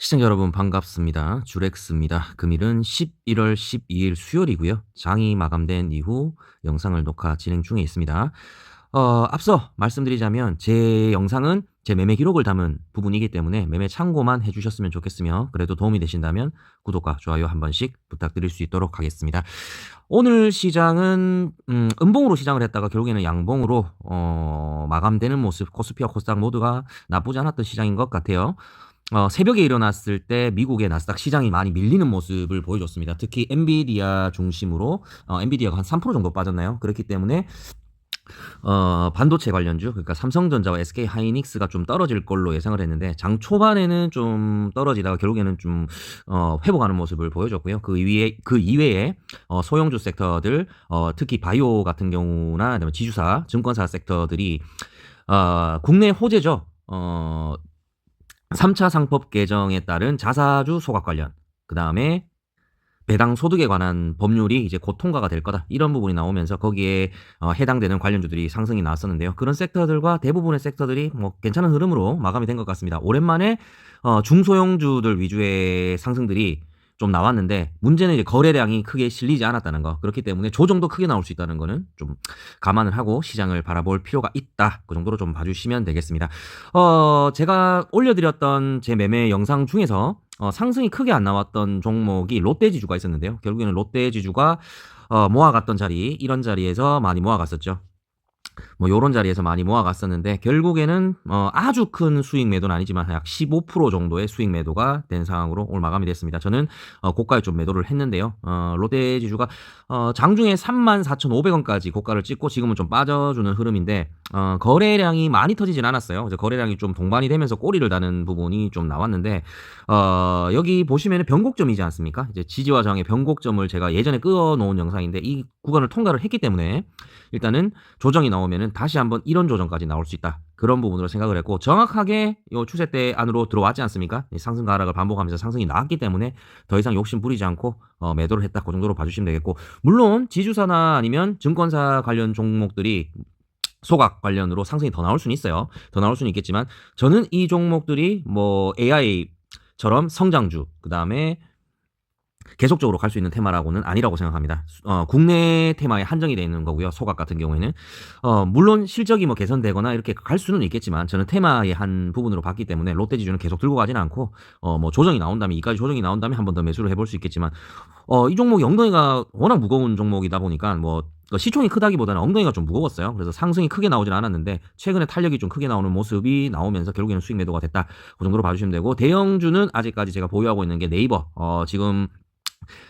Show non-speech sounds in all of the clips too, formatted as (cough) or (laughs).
시청자 여러분 반갑습니다. 주렉스입니다. 금일은 11월 12일 수요일이고요. 장이 마감된 이후 영상을 녹화 진행 중에 있습니다. 어, 앞서 말씀드리자면 제 영상은 제 매매 기록을 담은 부분이기 때문에 매매 참고만 해주셨으면 좋겠으며 그래도 도움이 되신다면 구독과 좋아요 한 번씩 부탁드릴 수 있도록 하겠습니다. 오늘 시장은 음, 음봉으로 시장을 했다가 결국에는 양봉으로 어, 마감되는 모습 코스피와 코스닥 모두가 나쁘지 않았던 시장인 것 같아요. 어, 새벽에 일어났을 때 미국의 나스닥 시장이 많이 밀리는 모습을 보여줬습니다. 특히 엔비디아 중심으로 어, 엔비디아가 한 3% 정도 빠졌나요? 그렇기 때문에 어, 반도체 관련주, 그러니까 삼성전자와 SK 하이닉스가 좀 떨어질 걸로 예상을 했는데 장 초반에는 좀 떨어지다가 결국에는 좀 어, 회복하는 모습을 보여줬고요. 그 이외에 그 이외에 어, 소형주 섹터들, 어, 특히 바이오 같은 경우나 지주사, 증권사 섹터들이 어, 국내 호재죠. 어, 3차 상법 개정에 따른 자사주 소각 관련, 그 다음에 배당 소득에 관한 법률이 이제 곧 통과가 될 거다. 이런 부분이 나오면서 거기에 어, 해당되는 관련주들이 상승이 나왔었는데요. 그런 섹터들과 대부분의 섹터들이 뭐 괜찮은 흐름으로 마감이 된 것 같습니다. 오랜만에 어, 중소형주들 위주의 상승들이 좀 나왔는데 문제는 이제 거래량이 크게 실리지 않았다는 거. 그렇기 때문에 조정도 크게 나올 수 있다는 거는 좀 감안을 하고 시장을 바라볼 필요가 있다. 그 정도로 좀 봐주시면 되겠습니다. 어, 제가 올려드렸던 제 매매 영상 중에서 어, 상승이 크게 안 나왔던 종목이 롯데지주가 있었는데요. 결국에는 롯데지주가 어, 모아갔던 자리, 이런 자리에서 많이 모아갔었죠. 뭐 요런 자리에서 많이 모아갔었는데 결국에는 어 아주 큰 수익 매도는 아니지만 약 15% 정도의 수익 매도가 된 상황으로 오늘 마감이 됐습니다. 저는 어 고가에 좀 매도를 했는데요. 어 롯데 지주가 어 장중에 34,500원까지 고가를 찍고 지금은 좀 빠져주는 흐름인데 어 거래량이 많이 터지진 않았어요. 거래량이 좀 동반이 되면서 꼬리를 다는 부분이 좀 나왔는데 어 여기 보시면은 변곡점이지 않습니까? 이제 지지와 저항의 변곡점을 제가 예전에 끄어 놓은 영상인데 이 구간을 통과를 했기 때문에 일단은 조정이 나오면은 다시 한번 이런 조정까지 나올 수 있다. 그런 부분으로 생각을 했고 정확하게 요 추세대 안으로 들어왔지 않습니까? 상승과 하락을 반복하면서 상승이 나왔기 때문에 더 이상 욕심 부리지 않고 어, 매도를 했다. 그 정도로 봐주시면 되겠고 물론 지주사나 아니면 증권사 관련 종목들이 소각 관련으로 상승이 더 나올 수는 있어요. 더 나올 수는 있겠지만 저는 이 종목들이 뭐 AI처럼 성장주, 그 다음에 계속적으로 갈 수 있는 테마라고는 아니라고 생각합니다. 어, 국내 테마에 한정이 되어 있는 거고요. 소각 같은 경우에는 어, 물론 실적이 뭐 개선되거나 이렇게 갈 수는 있겠지만 저는 테마의 한 부분으로 봤기 때문에 롯데 지주는 계속 들고 가지는 않고 어, 뭐 조정이 나온다면 이까지 조정이 나온다면 한 번 더 매수를 해볼 수 있겠지만 어, 이 종목이 엉덩이가 워낙 무거운 종목이다 보니까 뭐 시총이 크다기보다는 엉덩이가 좀 무거웠어요. 그래서 상승이 크게 나오진 않았는데 최근에 탄력이 좀 크게 나오는 모습이 나오면서 결국에는 수익 매도가 됐다. 그 정도로 봐주시면 되고 대형주는 아직까지 제가 보유하고 있는 게 네이버. 어, 지금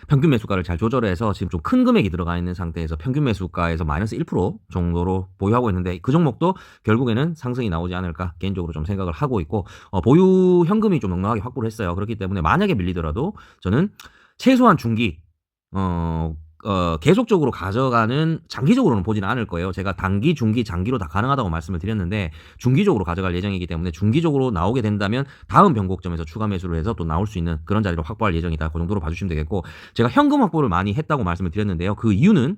평균 매수가를 잘 조절해서 지금 좀 큰 금액이 들어가 있는 상태에서 평균 매수가에서 마이너스 1% 정도로 보유하고 있는데 그 종목도 결국에는 상승이 나오지 않을까 개인적으로 좀 생각을 하고 있고 어, 보유 현금이 좀 넉넉하게 확보를 했어요. 그렇기 때문에 만약에 밀리더라도 저는 최소한 중기 어, 어, 계속적으로 가져가는 장기적으로는 보지는 않을 거예요. 제가 단기, 중기, 장기로 다 가능하다고 말씀을 드렸는데 중기적으로 가져갈 예정이기 때문에 중기적으로 나오게 된다면 다음 변곡점에서 추가 매수를 해서 또 나올 수 있는 그런 자리로 확보할 예정이다. 그 정도로 봐주시면 되겠고 제가 현금 확보를 많이 했다고 말씀을 드렸는데요. 그 이유는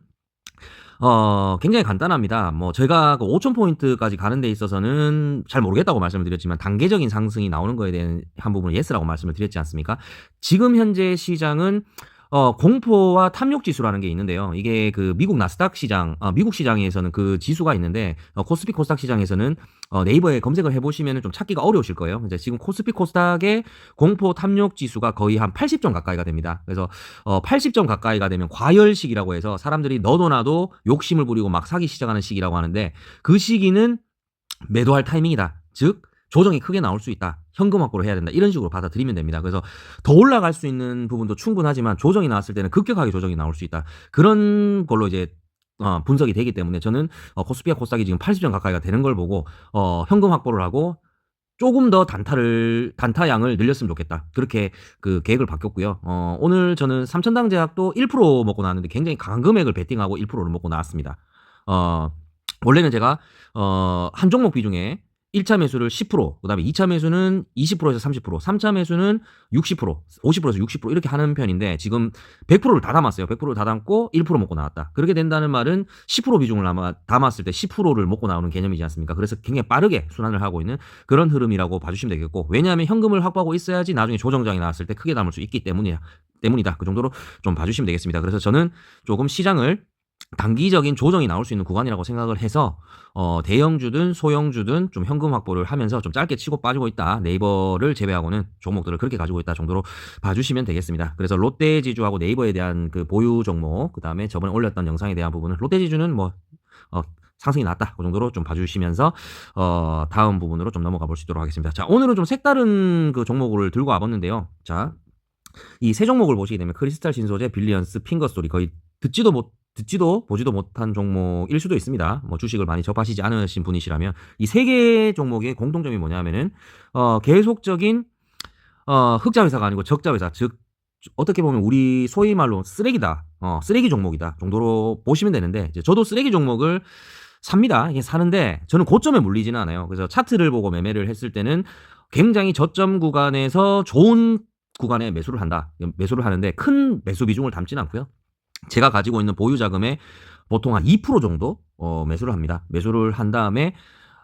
어, 굉장히 간단합니다. 뭐, 제가 그 5,000포인트까지 가는 데 있어서는 잘 모르겠다고 말씀을 드렸지만, 단계적인 상승이 나오는 거에 대한 한 부분은 예스라고 말씀을 드렸지 않습니까? 지금 현재 시장은 어, 공포와 탐욕 지수라는 게 있는데요. 이게 그 미국 나스닥 시장, 어, 미국 시장에서는 그 지수가 있는데 어, 코스피 코스닥 시장에서는 어, 네이버에 검색을 해보시면 좀 찾기가 어려우실 거예요. 이제 지금 코스피 코스닥의 공포 탐욕 지수가 거의 한 80점 가까이가 됩니다. 그래서 어, 80점 가까이가 되면 과열식이라고 해서 사람들이 너도 나도 욕심을 부리고 막 사기 시작하는 시기라고 하는데 그 시기는 매도할 타이밍이다. 즉 조정이 크게 나올 수 있다. 현금 확보를 해야 된다. 이런 식으로 받아들이면 됩니다. 그래서 더 올라갈 수 있는 부분도 충분하지만 조정이 나왔을 때는 급격하게 조정이 나올 수 있다. 그런 걸로 이제 어, 분석이 되기 때문에 저는 어, 코스피와 코스닥이 지금 80점 가까이가 되는 걸 보고 어, 현금 확보를 하고 조금 더 단타를 단타양을 늘렸으면 좋겠다. 그렇게 그 계획을 바뀌었고요. 어, 오늘 저는 삼천당 제약도 1% 먹고 나왔는데 굉장히 강한 금액을 베팅하고 1%를 먹고 나왔습니다. 어, 원래는 제가 어, 한 종목 비중에 1차 매수를 10%, 그다음에 2차 매수는 20%에서 30%, 3차 매수는 60%, 50%에서 60% 이렇게 하는 편인데 지금 100%를 다 담았어요. 100%를 다 담고 1% 먹고 나왔다. 그렇게 된다는 말은 10% 비중을 담았을 때 10%를 먹고 나오는 개념이지 않습니까? 그래서 굉장히 빠르게 순환을 하고 있는 그런 흐름이라고 봐주시면 되겠고 왜냐하면 현금을 확보하고 있어야지 나중에 조정장이 나왔을 때 크게 담을 수 있기 때문이야. 때문이다. 그 정도로 좀 봐주시면 되겠습니다. 그래서 저는 조금 시장을 단기적인 조정이 나올 수 있는 구간이라고 생각을 해서 어, 대형주든 소형주든 좀 현금 확보를 하면서 좀 짧게 치고 빠지고 있다. 네이버를 제외하고는 종목들을 그렇게 가지고 있다 정도로 봐주시면 되겠습니다. 그래서 롯데지주하고 네이버에 대한 그 보유 종목, 그 다음에 저번에 올렸던 영상에 대한 부분은 롯데지주는 뭐 어, 상승이 났다. 그 정도로 좀 봐주시면서 어, 다음 부분으로 좀 넘어가 볼 수 있도록 하겠습니다. 자, 오늘은 좀 색다른 그 종목을 들고 와봤는데요. 자, 이 세 종목을 보시게 되면 크리스탈 신소재, 빌리언스, 핑거스토리 거의 듣지도 못 듣지도 보지도 못한 종목일 수도 있습니다. 뭐 주식을 많이 접하시지 않으신 분이시라면 이 세개 종목의 공통점이 뭐냐면은 어 계속적인 어 흑자 회사가 아니고 적자 회사 즉 어떻게 보면 우리 소위 말로 쓰레기다 어 쓰레기 종목이다 정도로 보시면 되는데 이제 저도 쓰레기 종목을 삽니다. 이게 사는데 저는 고점에 물리지는 않아요. 그래서 차트를 보고 매매를 했을 때는 굉장히 저점 구간에서 좋은 구간에 매수를 한다. 매수를 하는데 큰 매수 비중을 담지는 않고요. 제가 가지고 있는 보유 자금의 보통 한 2% 정도 어, 매수를 합니다. 매수를 한 다음에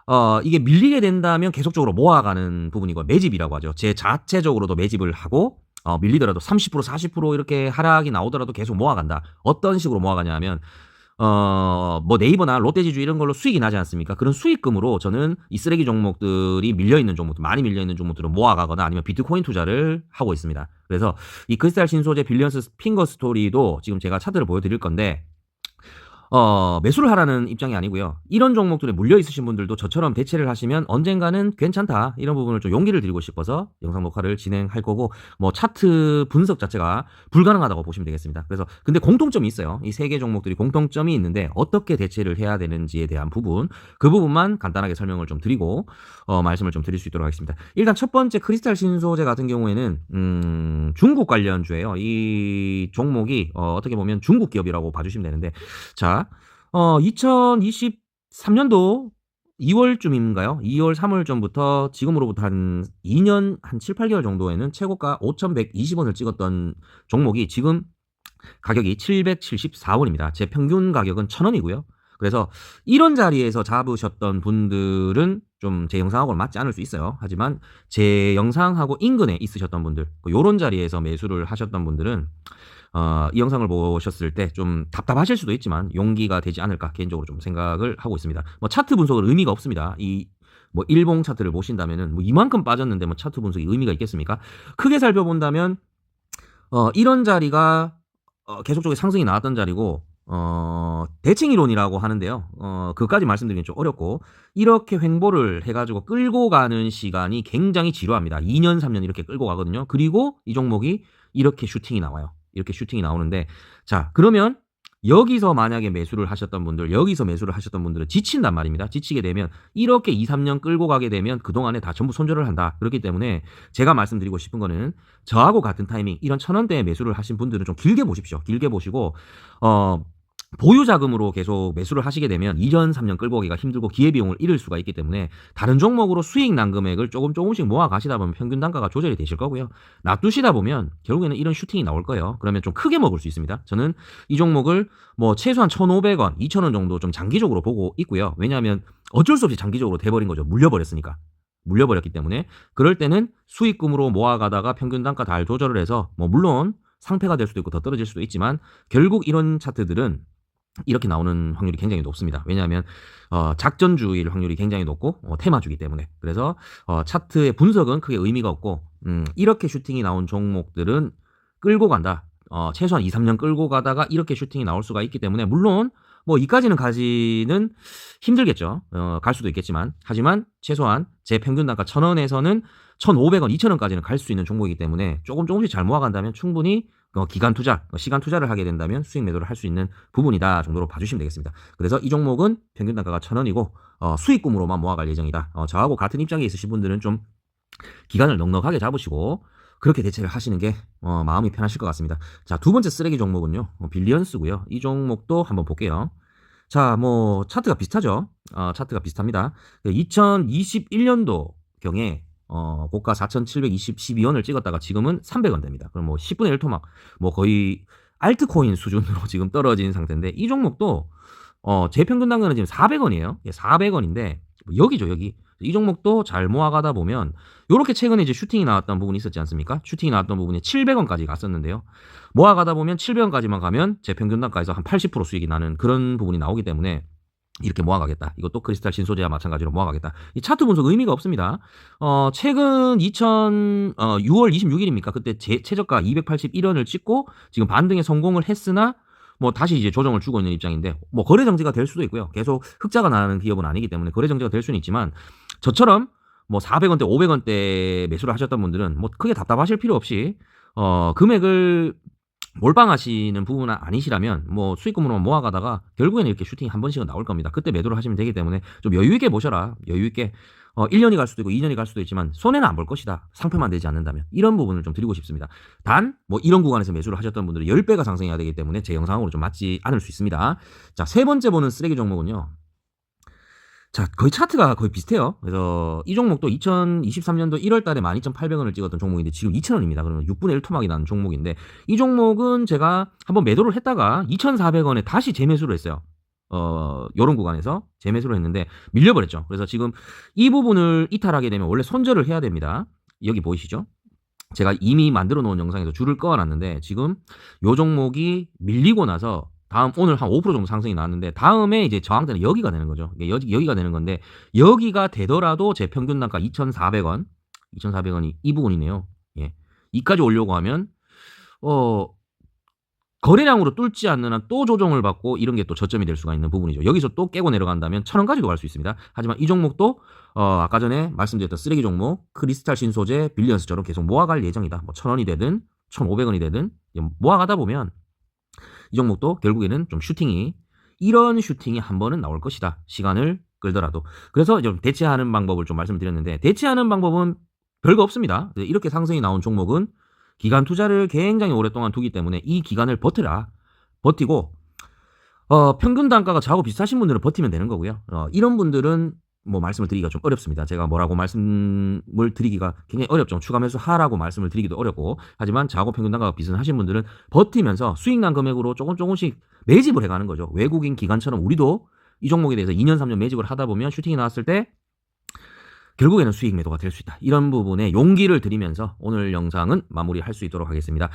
어, 이게 밀리게 된다면 계속적으로 모아가는 부분이고 매집이라고 하죠. 제 자체적으로도 매집을 하고 어, 밀리더라도 30% 40% 이렇게 하락이 나오더라도 계속 모아간다. 어떤 식으로 모아가냐면 어, 뭐 네이버나 롯데지주 이런 걸로 수익이 나지 않습니까? 그런 수익금으로 저는 이 쓰레기 종목들이 밀려있는 종목들, 많이 밀려있는 종목들을 모아가거나 아니면 비트코인 투자를 하고 있습니다. 그래서 이 크리스탈 신소재 빌리언스 핑거 스토리도 지금 제가 차트를 보여드릴 건데, 어, 매수를 하라는 입장이 아니고요. 이런 종목들에 물려 있으신 분들도 저처럼 대체를 하시면 언젠가는 괜찮다. 이런 부분을 좀 용기를 드리고 싶어서 영상 녹화를 진행할 거고, 뭐 차트 분석 자체가 불가능하다고 보시면 되겠습니다. 그래서 근데 공통점이 있어요. 이 세 개 종목들이 공통점이 있는데 어떻게 대체를 해야 되는지에 대한 부분, 그 부분만 간단하게 설명을 좀 드리고 어, 말씀을 좀 드릴 수 있도록 하겠습니다. 일단 첫 번째 크리스탈 신소재 같은 경우에는 음, 중국 관련주예요. 이 종목이 어, 어떻게 보면 중국 기업이라고 봐주시면 되는데, 자, 어, 2023년도 2월쯤인가요? 2월, 3월 전부터 지금으로부터 한 2년, 한 7, 8개월 정도에는 최고가 5,120원을 찍었던 종목이 지금 가격이 774원입니다. 제 평균 가격은 1,000원이고요. 그래서 이런 자리에서 잡으셨던 분들은 좀 제 영상하고는 맞지 않을 수 있어요. 하지만 제 영상하고 인근에 있으셨던 분들, 요런 자리에서 매수를 하셨던 분들은 어, 이 영상을 보셨을 때 좀 답답하실 수도 있지만 용기가 되지 않을까 개인적으로 좀 생각을 하고 있습니다. 뭐 차트 분석은 의미가 없습니다. 이 뭐 일봉 차트를 보신다면은 뭐 이만큼 빠졌는데 뭐 차트 분석이 의미가 있겠습니까? 크게 살펴본다면 어, 이런 자리가 어, 계속적으로 상승이 나왔던 자리고 어, 대칭 이론이라고 하는데요. 어, 그까지 말씀드리긴 좀 어렵고 이렇게 횡보를 해가지고 끌고 가는 시간이 굉장히 지루합니다. 2년, 3년 이렇게 끌고 가거든요. 그리고 이 종목이 이렇게 슈팅이 나와요. 이렇게 슈팅이 나오는데 자 그러면 여기서 만약에 매수를 하셨던 분들 여기서 매수를 하셨던 분들은 지친단 말입니다. 지치게 되면 이렇게 2, 3년 끌고 가게 되면 그동안에 다 전부 손절을 한다. 그렇기 때문에 제가 말씀드리고 싶은 거는 저하고 같은 타이밍 이런 천원대에 매수를 하신 분들은 좀 길게 보십시오. 길게 보시고 어 보유 자금으로 계속 매수를 하시게 되면 2년, 3년 끌고 오기가 힘들고 기회비용을 잃을 수가 있기 때문에 다른 종목으로 수익 난 금액을 조금 조금씩 모아 가시다 보면 평균 단가가 조절이 되실 거고요. 놔두시다 보면 결국에는 이런 슈팅이 나올 거예요. 그러면 좀 크게 먹을 수 있습니다. 저는 이 종목을 뭐 최소한 1,500원, 2,000원 정도 좀 장기적으로 보고 있고요. 왜냐하면 어쩔 수 없이 장기적으로 돼버린 거죠. 물려버렸으니까. 물려버렸기 때문에 그럴 때는 수익금으로 모아가다가 평균 단가 잘 조절을 해서 뭐 물론 상패가 될 수도 있고 더 떨어질 수도 있지만 결국 이런 차트들은 이렇게 나오는 확률이 굉장히 높습니다. 왜냐하면 어, 작전주일 확률이 굉장히 높고 어, 테마주기 때문에 그래서 어, 차트의 분석은 크게 의미가 없고 음, 이렇게 슈팅이 나온 종목들은 끌고 간다. 어, 최소한 2, 3년 끌고 가다가 이렇게 슈팅이 나올 수가 있기 때문에 물론 뭐 이까지는 가지는 힘들겠죠. 어, 갈 수도 있겠지만 하지만 최소한 제 평균 단가 1,000원에서는 1,500원, 2,000원까지는 갈 수 있는 종목이기 때문에 조금 조금씩 잘 모아간다면 충분히 어, 기간 투자, 어, 시간 투자를 하게 된다면 수익 매도를 할 수 있는 부분이다 정도로 봐주시면 되겠습니다. 그래서 이 종목은 평균 단가가 천 원이고 어, 수익금으로만 모아갈 예정이다. 어, 저하고 같은 입장에 있으신 분들은 좀 기간을 넉넉하게 잡으시고 그렇게 대체를 하시는 게 어, 마음이 편하실 것 같습니다. 자, 두 번째 쓰레기 종목은요. 어, 빌리언스고요. 이 종목도 한번 볼게요. 자, 뭐 차트가 비슷하죠. 어, 차트가 비슷합니다. 2021년도 경에 어, 고가 4,722원을 찍었다가 지금은 300원대입니다. 그럼 뭐 10분의 1 토막 뭐 거의 알트코인 수준으로 (laughs) 지금 떨어진 상태인데 이 종목도 어, 제 평균 단가는 지금 400원이에요. 400원인데 여기죠, 여기. 이 종목도 잘 모아가다 보면 요렇게 최근에 이제 슈팅이 나왔던 부분이 있었지 않습니까? 슈팅이 나왔던 부분이 700원까지 갔었는데요. 모아가다 보면 700원까지만 가면 제 평균 단가에서 한 80% 수익이 나는 그런 부분이 나오기 때문에 이렇게 모아가겠다. 이것도 크리스탈 신소재와 마찬가지로 모아가겠다. 이 차트 분석 의미가 없습니다. 어, 최근 2000, 어, 6월 26일입니까? 그때 제, 최저가 281원을 찍고 지금 반등에 성공을 했으나 뭐 다시 이제 조정을 주고 있는 입장인데 뭐 거래 정지가 될 수도 있고요. 계속 흑자가 나는 기업은 아니기 때문에 거래 정지가 될 수는 있지만 저처럼 뭐 400원대, 500원대 매수를 하셨던 분들은 뭐 크게 답답하실 필요 없이 어, 금액을 몰빵하시는 부분은 아니시라면 뭐 수익금으로만 모아가다가 결국에는 이렇게 슈팅이 한 번씩은 나올 겁니다. 그때 매도를 하시면 되기 때문에 좀 여유 있게 보셔라. 여유 있게 어 1년이 갈 수도 있고 2년이 갈 수도 있지만 손해는 안 볼 것이다. 상패만 되지 않는다면 이런 부분을 좀 드리고 싶습니다. 단 뭐 이런 구간에서 매수를 하셨던 분들은 10배가 상승해야 되기 때문에 제 영상으로 좀 맞지 않을 수 있습니다. 자, 세 번째 보는 쓰레기 종목은요. 자, 거의 차트가 거의 비슷해요. 그래서 이 종목도 2023년도 1월 달에 12,800원을 찍었던 종목인데 지금 2,000원입니다. 그러면 6분의 1 토막이 나는 종목인데 이 종목은 제가 한번 매도를 했다가 2,400원에 다시 재매수를 했어요. 어, 요런 구간에서 재매수를 했는데 밀려버렸죠. 그래서 지금 이 부분을 이탈하게 되면 원래 손절을 해야 됩니다. 여기 보이시죠? 제가 이미 만들어 놓은 영상에서 줄을 꺼놨는데 지금 요 종목이 밀리고 나서 다음 오늘 한 5% 정도 상승이 나왔는데 다음에 이제 저항대는 여기가 되는 거죠. 여기, 여기 가 되는 건데 여기가 되더라도 제 평균 단가 2,400원, 2,400원이 이 부분이네요. 예. 이까지 올려고 하면 어 거래량으로 뚫지 않는 한 또 조정을 받고 이런 게 또 저점이 될 수가 있는 부분이죠. 여기서 또 깨고 내려간다면 천 원까지도 갈 수 있습니다. 하지만 이 종목도 어 아까 전에 말씀드렸던 쓰레기 종목 크리스탈 신소재 빌리언스처럼 계속 모아갈 예정이다. 뭐 천 원이 되든 천 오백 원이 되든 모아가다 보면 이 종목도 결국에는 좀 슈팅이 이런 슈팅이 한 번은 나올 것이다. 시간을 끌더라도. 그래서 좀 대체하는 방법을 좀 말씀드렸는데 대체하는 방법은 별거 없습니다. 이렇게 상승이 나온 종목은 기간 투자를 굉장히 오랫동안 두기 때문에 이 기간을 버텨라. 버티고 어, 평균 단가가 저하고 비슷하신 분들은 버티면 되는 거고요. 어, 이런 분들은 뭐 말씀을 드리기가 좀 어렵습니다. 제가 뭐라고 말씀을 드리기가 굉장히 어렵죠. 추가 매수 하라고 말씀을 드리기도 어렵고 하지만 자고 평균 단가가 비슷하신 분들은 버티면서 수익 난 금액으로 조금 조금씩 매집을 해가는 거죠. 외국인 기관처럼 우리도 이 종목에 대해서 2년 3년 매집을 하다 보면 슈팅이 나왔을 때 결국에는 수익 매도가 될 수 있다. 이런 부분에 용기를 드리면서 오늘 영상은 마무리할 수 있도록 하겠습니다.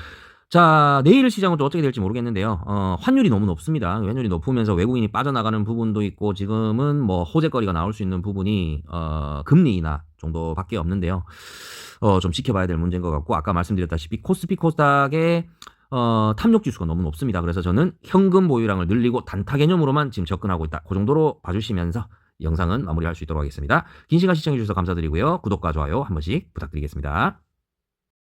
자, 내일 시장은 또 어떻게 될지 모르겠는데요. 어, 환율이 너무 높습니다. 환율이 높으면서 외국인이 빠져나가는 부분도 있고 지금은 뭐 호재거리가 나올 수 있는 부분이 어, 금리 인하 정도밖에 없는데요. 어, 좀 지켜봐야 될 문제인 것 같고 아까 말씀드렸다시피 코스피 코스닥의 어, 탐욕 지수가 너무 높습니다. 그래서 저는 현금 보유량을 늘리고 단타 개념으로만 지금 접근하고 있다. 그 정도로 봐주시면서 영상은 마무리할 수 있도록 하겠습니다. 긴 시간 시청해주셔서 감사드리고요. 구독과 좋아요 한 번씩 부탁드리겠습니다.